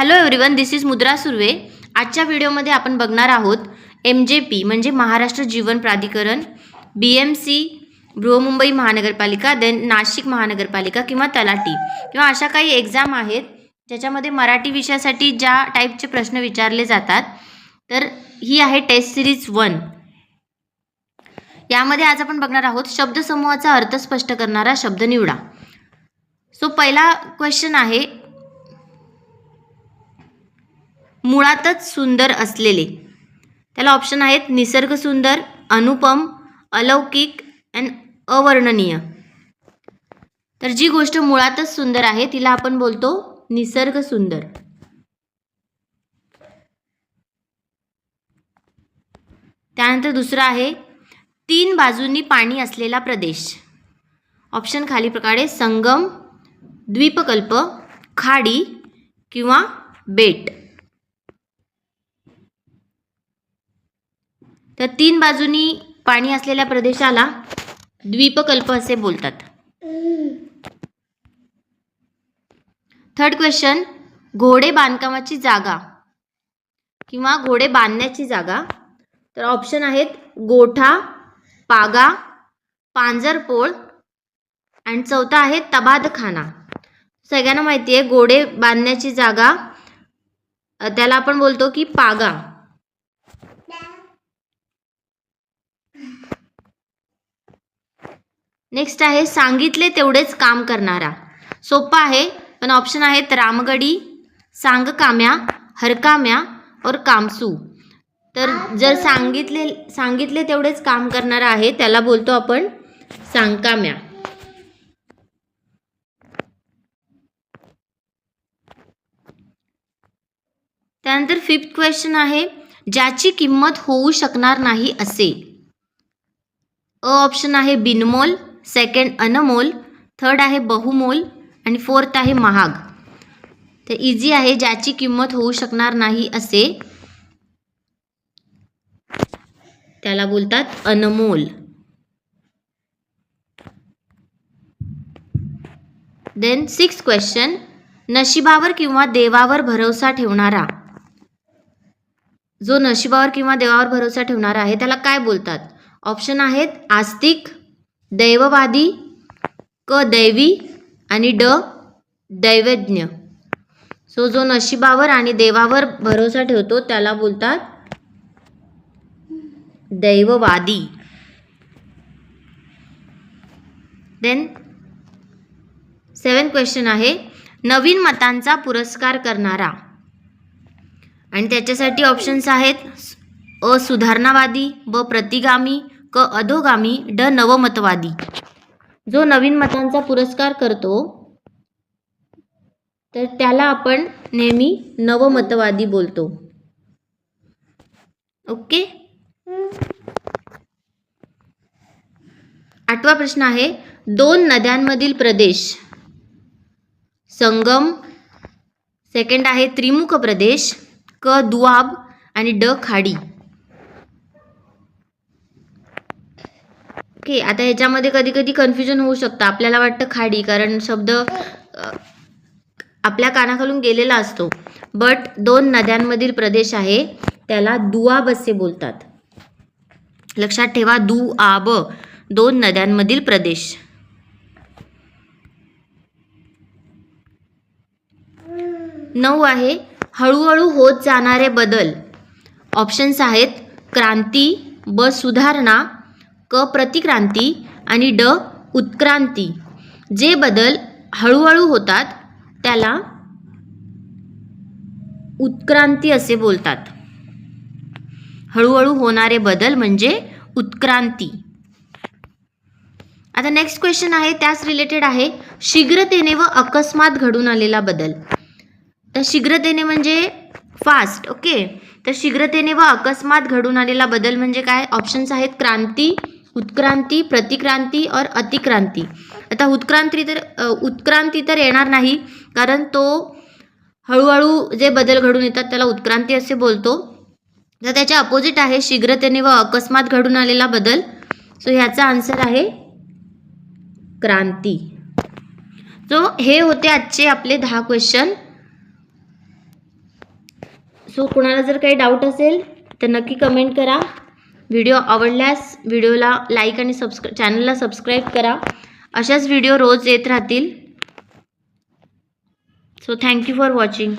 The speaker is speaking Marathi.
हॅलो एव्हरीवन दिस इज मुद्रा सुर्वे आजच्या व्हिडिओमध्ये आपण बघणार आहोत एम जे पी म्हणजे महाराष्ट्र जीवन प्राधिकरण बी एम सी बृहमुंबई महानगरपालिका देन नाशिक महानगरपालिका किंवा तलाटी किंवा अशा काही एक्झाम आहेत ज्याच्यामध्ये मराठी विषयासाठी ज्या टाईपचे प्रश्न विचारले जातात तर ही आहे टेस्ट सिरीज वन यामध्ये आज आपण बघणार आहोत शब्दसमूहाचा अर्थ स्पष्ट करणारा शब्द निवडा. सो पहिला क्वेश्चन आहे मुळातच सुंदर असलेले. त्याला ऑप्शन आहेत निसर्ग सुंदर अनुपम अलौकिक अँड अवर्णनीय. तर जी गोष्ट मुळातच सुंदर आहे तिला आपण बोलतो निसर्ग सुंदर. त्यानंतर दुसरं आहे तीन बाजूंनी पाणी असलेला प्रदेश. ऑप्शन खाली प्रकारे संगम द्वीपकल्प खाडी किंवा बेट. तर तीन बाजूनी पाणी असलेल्या प्रदेशाला द्वीपकल्प असे बोलतात. थर्ड क्वेश्चन घोडे बांधकामाची जागा किंवा घोडे बांधण्याची जागा. तर ऑप्शन आहेत गोठा पागा पांजरपोळ आणि चौथा आहे तबादखाना. सगळ्यांना माहिती आहे घोडे बांधण्याची जागा त्याला आपण बोलतो की पागा. नेक्स्ट आहे सांगितले तेवढेच काम करणारा. सोपा आहे पण ऑप्शन आहेत रामगडी सांगकाम्या हरकाम्या और कामसू. तर जर सांगितले सांगितले तेवढेच काम करणारा आहे त्याला बोलतो आपण सांगकाम्या. त्यानंतर फिफ्थ क्वेश्चन आहे ज्याची किंमत होऊ शकणार नाही असे. अ ऑप्शन आहे बिनमोल सेकंड अनमोल थर्ड आहे बहुमोल आणि फोर्थ आहे महाग. तर इझी आहे ज्याची किंमत होऊ शकणार नाही असे. त्याला बोलतात अनमोल. देन सिक्स क्वेश्चन नशिबावर किंवा देवावर भरोसा ठेवणारा. जो नशिबावर किंवा देवावर भरोसा ठेवणारा आहे त्याला काय बोलतात? ऑप्शन आहेत आस्तिक दैववादी क दैवी आणि ड दैवज्ञ. सो जो नशिबावर आणि देवावर भरोसा ठेवतो त्याला बोलतात दैववादी. देन सेवन क्वेश्चन आहे नवीन मतांचा पुरस्कार करणारा. आणि त्याच्यासाठी ऑप्शन्स आहेत अ सुधारणावादी ब प्रतिगामी क अधोगामी ड नवमतवादी. जो नवीन मतांचा पुरस्कार करतो तर त्याला आपण नेहमी नवमतवादी बोलतो. ओके? आठवा प्रश्न आहे दोन नद्यांमधील प्रदेश. संगम सेकंड आहे त्रिमुख प्रदेश क दुआब आणि ड खाडी. ओके आता ह्याच्यामध्ये कधी कधी कन्फ्युजन होऊ शकतं. आपल्याला वाटतं खाडी कारण शब्द आपल्या कानाखालून गेलेला असतो. बट दोन नद्यांमधील प्रदेश आहे त्याला दुआब असे बोलतात. लक्षात ठेवा दु आब दोन नद्यांमधील प्रदेश. नऊ आहे हळूहळू होत जाणारे बदल. ऑप्शन्स आहेत क्रांती ब सुधारणा क प्रतिक्रांती आणि ड उत्क्रांती. जे बदल हळूहळू होतात त्याला उत्क्रांती असे बोलतात. हळूहळू होणारे बदल म्हणजे उत्क्रांती. आता नेक्स्ट क्वेश्चन आहे त्याच रिलेटेड आहे शीघ्रतेने व अकस्मात घडून आलेला बदल. तर शीघ्रतेने म्हणजे फास्ट ओके तर शीघ्रतेने व अकस्मात घडून आलेला बदल म्हणजे काय? ऑप्शन्स आहेत क्रांती उत्क्रांती प्रतिक्रांती और अतिक्रांती. आता उत्क्रांती तर उत्क्रांती तर येणार नाही कारण तो हळूहळू जे बदल घडून येतात त्याला उत्क्रांती असे बोलतो. तर त्याच्या अपोजिट आहे शीघ्रतेने व अकस्मात घडून आलेला बदल. सो ह्याचा आन्सर आहे क्रांती. सो हे होते आजचे आपले दहा क्वेश्चन सो कुणाला जर काही डाऊट असेल तर नक्की कमेंट करा. व्हिडिओ आवडल्यास व्हिडिओला लाईक आणि सबस्क्रा चॅनलला सबस्क्राईब करा. अशाच व्हिडिओ रोज येत राहतील. So thank you for watching